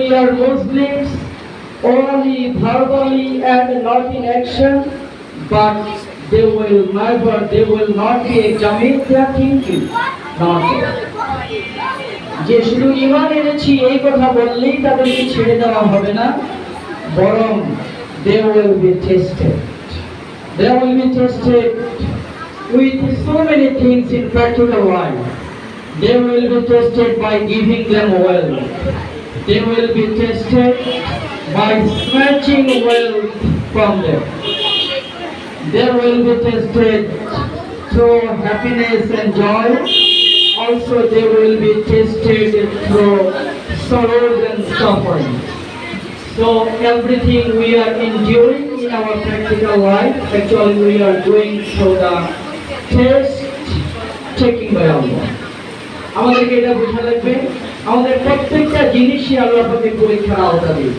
we are Muslims only verbally and not in action, but they will never, they will not be examined their thinking. Not যে শুধু ইমান এনেছি এই কথা বললেই তাদেরকে ছেড়ে দেওয়া হবে না বরং they will be tested. They will be tested with so many things in practical life. They will be tested by giving them wealth. They will be tested by snatching wealth from them. They will be tested through happiness and joy. Also, they will be tested through sorrows and suffering. So everything we are enduring in our practical life, actually we are going through the test taking by Allah. আমাদেরকে এটা বোঝা লাগবে আমাদের প্রত্যেকটা জিনিসই আল্লাহ পাকে পরীক্ষার আওতাধীন